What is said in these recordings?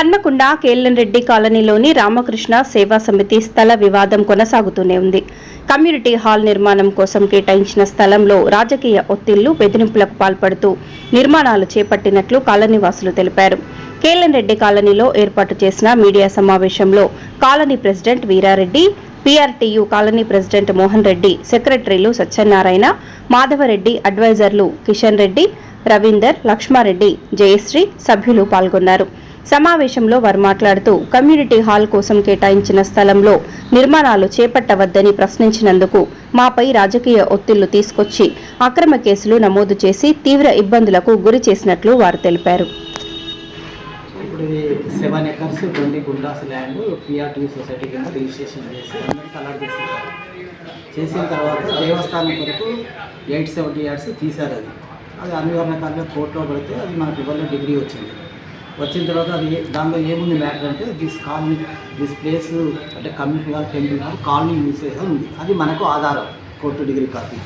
Hanamkonda KLN Reddy కాలనీలోని రామకృష్ణ సేవా సమితి స్థల వివాదం కొనసాగుతూనే ఉంది. కమ్యూనిటీ హాల్ నిర్మాణం కోసం కేటాయించిన స్థలంలో రాజకీయ ఒత్తిళ్ళు బెదిరింపులకు పాల్పడుతూ నిర్మాణాలు చేపట్టినట్లు కాలనీవాసులు తెలిపారు. కేఎల్ఎన్ రెడ్డి కాలనీలో ఏర్పాటు చేసిన మీడియా సమావేశంలో colony president Veera Reddy PRTU colony president Mohan Reddy సెక్రటరీలు సత్యనారాయణ మాధవరెడ్డి అడ్వైజర్లు కిషన్ రెడ్డి రవీందర్ లక్ష్మారెడ్డి జయశ్రీ సభ్యులు పాల్గొన్నారు. సమావేశంలో వారు మాట్లాడుతూ కమ్యూనిటీ హాల్ కోసం కేటాయించిన స్థలంలో నిర్మాణాలు చేపట్టవద్దని ప్రశ్నించినందుకు మాపై రాజకీయ ఒత్తిళ్ళు తీసుకొచ్చి అక్రమ కేసులు నమోదు చేసి తీవ్ర ఇబ్బందులకు గురి చేసినట్లు వారు తెలిపారు. Seven acres twenty guntas land PRT society కింద రిజిస్ట్రేషన్ చేసి అందరికి అలాట్ చేసేసారు చేసిన తర్వాత దేవస్థానం కొరకు ఎయిట్ సెవెంటీ ఇయర్స్ తీశారు అది. అది అనివార్యకాలంగా కోర్టులో పడితే అది మనకు ఇవ్వలే డిగ్రీ వచ్చింది. వచ్చిన తర్వాత అది దానిలో ఏముంది మ్యాటర్ అంటే దిస్ కాలనీ దిస్ ప్లేస్ అంటే community hall temple hall colony use అని ఉంది. అది మనకు ఆధారం కోర్టు డిగ్రీ కాపీ.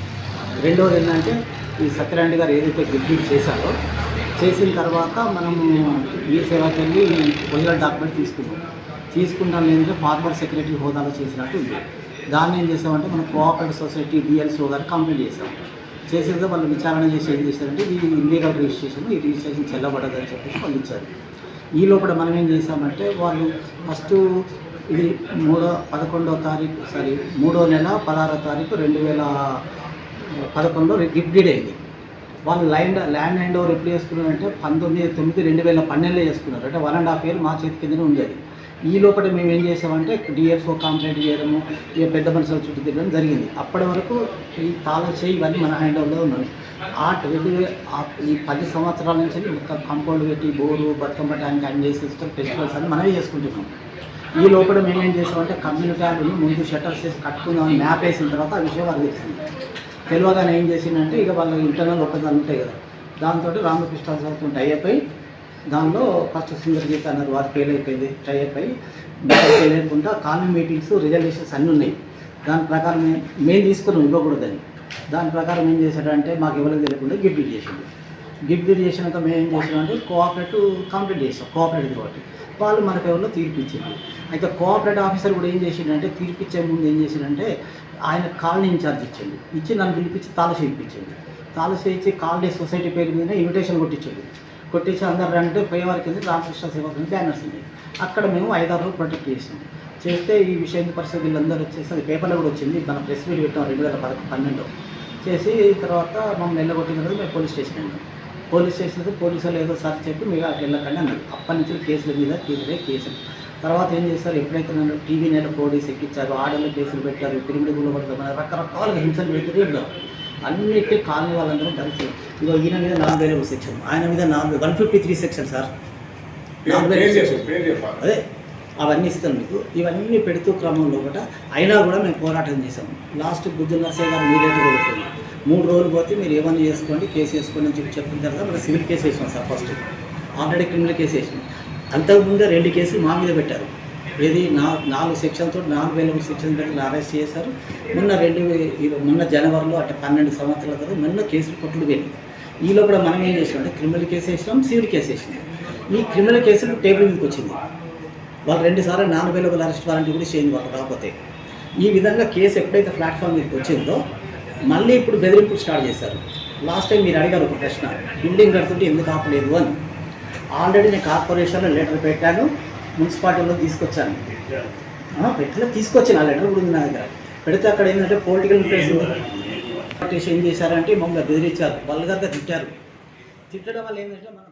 రెండవది ఏంటంటే ఈ సత్యనారాయణ గారు ఏదైతే డిగ్రీ చేశారో చేసిన తర్వాత మనము ఈ సేవకి వెళ్ళి ఒరిజినల్ డాక్యుమెంట్ తీసుకున్నాం తీసుకుంటాం ఏంటంటే ఫార్మర్ సెక్రటరీ హోదాలో చేసినట్టు ఉంది. దాన్ని ఏం చేసామంటే మనం కోఆపరేటివ్ సొసైటీ డిఎల్సో గారు కంప్లైంట్ చేసాం చేసేది వాళ్ళు విచారణ చేసి ఏం చేశారంటే ఇది ఇల్లీగల్ రిజిస్ట్రేషన్ ఈ రిజిస్ట్రేషన్ చెల్లబడదని చెప్పేసి వాళ్ళు ఇచ్చారు. ఈ లోపల మనం ఏం చేసామంటే వాళ్ళు ఫస్ట్ ఇది మూడో పదకొండో తారీఖు సారీ మూడో నెల పదహారో తారీఖు రెండు వేల పదకొండులో గిఫ్ట్ అయింది. వాళ్ళు ల్యాండ్ ల్యాండ్ హ్యాండ్ ఓవర్ ఎప్పుడు చేసుకున్నారంటే పంతొమ్మిది తొమ్మిది రెండు వేల పన్నెండులో చేసుకున్నారు. అంటే వన్ అండ్ హాఫ్ ఇయర్ మా చేతి కిందనే ఉండేది. ఈ లోపల మేము ఏం చేసామంటే డిఎఫ్ఓ కంప్లైంట్ చేయడము ఇక పెద్ద మనుషుల చుట్టూ తిరగడం జరిగింది. అప్పటి వరకు ఈ తాళ చేయి ఇవన్నీ మన హ్యాండ్ ఓవర్లో ఉన్నాయి ఆ రెండు ఈ పది సంవత్సరాల నుంచి మొత్తం కంపౌండ్ పెట్టి బోరు బతుకమ్మ ట్యాంక్ అన్ని చేసి ఫెస్టివల్స్ అని మనమే చేసుకుంటున్నాం. ఈ లోపల మేము ఏం చేసామంటే కమ్యూనిటీ హాల్ని ముందు షట్టర్స్ చేసి కట్టుకుందామని మ్యాప్ వేసిన తర్వాత ఆ విషయం వాళ్ళకి తెలిసింది తెలియగానే ఏం చేసిందంటే ఇక వాళ్ళ ఇంటర్నల్ ఒప్పందాలు ఉంటాయి కదా. దాంతో రామకృష్ణ అయిపోయి దానిలో ఫస్ట్ సింగర్ గీత అన్నారు వారు ఫెయిల్ అయిపోయింది ట్రై అయిపోయి ఫెయిల్ అయిపోకుండా కాలనీ మీటింగ్స్ రిజర్వేషన్స్ అన్నీ ఉన్నాయి. దాని ప్రకారం మే- మేము తీసుకున్నాం ఇవ్వకూడదని దాని ప్రకారం ఏం చేశాడంటే మాకు ఇవ్వలేదు తెలియకుండా గిఫ్ట్ చేసింది గిఫ్ట్ చేసినాక మేము ఏం చేసామంటే కోఆపరేటివ్ కంప్లీట్ చేసాం కోఆపరేటివ్ కాబట్టి. వాళ్ళు మనకు ఎవరిలో తీర్పు అయితే కోఆపరేటివ్ ఆఫీసర్ కూడా ఏం చేసిండంటే తీర్పిచ్చే ముందు ఏం చేసిండంటే ఆయన కాలనీ ఇన్ఛార్జ్ ఇచ్చింది ఇచ్చి నన్ను పిలిపించి తాళ చేయించింది తాళ ఇచ్చి కాలనీ సొసైటీ పేరు మీద ఇన్విటేషన్ కొట్టించింది కొట్టేసి అందరు అంటే పోయేవారి కింద రామకృష్ణ సేవ బ్యానర్స్ ఉన్నాయి అక్కడ మేము ఐదారు రోజులు ప్రొటెక్ట్ చేసాం చేస్తే ఈ విషయం పరిస్థితి వీళ్ళందరూ వచ్చేసి అది పేపర్లో కూడా వచ్చింది. మన ప్రెస్ మీట్ పెట్టాం రెండు వేల పదకొండు పన్నెండులో. చేసి తర్వాత మమ్మల్ని వెళ్ళగొట్టిన తర్వాత మేము పోలీస్ స్టేషన్ వెళ్ళాం. పోలీస్ స్టేషన్ పోలీసులు ఏదో సార్ చెప్పి మీకు అక్కడ వెళ్ళకండి అన్నారు. అప్పటి నుంచి కేసుల మీద తీరే కేసులు. తర్వాత ఏం చేస్తారు ఎప్పుడైతే నన్ను టీవీ నెల పోలీస్ ఎక్కించారు ఆడలు కేసులు పెట్టారు పిరిమిడి గుళ్ళు పడతారు రకరకాలుగా హింసలు పెట్టి అన్నిటి కాలనీ వాళ్ళందరూ కలిసి ఇగో ఈయన మీద నాలుగు వేల సెక్షన్ ఆయన మీద నాలుగు one fifty three section sir. నాలుగు సెక్షన్. అదే అవన్నీ ఇస్తాను మీకు. ఇవన్నీ పెడుతూ క్రమంలో ఒకట అయినా కూడా మేము పోరాటం చేసాం లాస్ట్ బుద్ధి నర్సయ్య గారు మీడియేటర్ పెట్టింది మూడు రోజులు పోతే మీరు ఏమన్నా చేసుకోండి కేసు వేసుకోండి అని చెప్పి చెప్పిన తర్వాత మనం సివిల్ కేసు వేసాం sir first. Already criminal case వేసాం అంతకుముందే రెండు కేసులు మా మీద పెట్టారు. ఇది నా నాలుగు సెక్షన్తో నాలుగు వేల సెక్షన్ పెట్టి అరెస్ట్ చేశారు. మొన్న రెండు మొన్న జనవరిలో అంటే పన్నెండు సంవత్సరాల తర్వాత మొన్న కేసులు కొట్టుడు వెళ్ళింది ఈలో కూడా మనం ఏం చేసాం క్రిమినల్ కేసు వేసినాం సివిల్ కేసు వేసినాం. ఈ క్రిమినల్ కేసులు టేబుల్ మీదకి వచ్చింది. వాళ్ళు రెండుసార్లు నాలుగు నాన్ అవైలబుల్ అరెస్ట్ వారెంట్ కూడా చేయండి వాళ్ళు రాకపోతే. ఈ విధంగా కేసు ఎప్పుడైతే ప్లాట్ఫామ్ మీదకి వచ్చిందో మళ్ళీ ఇప్పుడు బెదిరింపులు స్టార్ట్ చేశారు. లాస్ట్ టైం మీరు అడిగారు ఒక ప్రశ్న బిల్డింగ్ కడుతుంటే ఎందుకు ఆపలేదు? అని. ఆల్రెడీ నేను కార్పొరేషన్లో లెటర్ పెట్టాను. మున్సిపాలిటీలో తీసుకొచ్చాను. పెట్టిన తీసుకొచ్చాను ఆ లెటర్ కూడా ఉంది నా దగ్గర. పెడితే అక్కడ ఏంటంటే పొలిటికల్ ఇంట్రెస్ట్ ఏం చేశారంటే మమ్మల్ని బెదిరించారు. వల్గర్గా తిట్టారు. తిట్టడం వల్ల ఏంటంటే మనం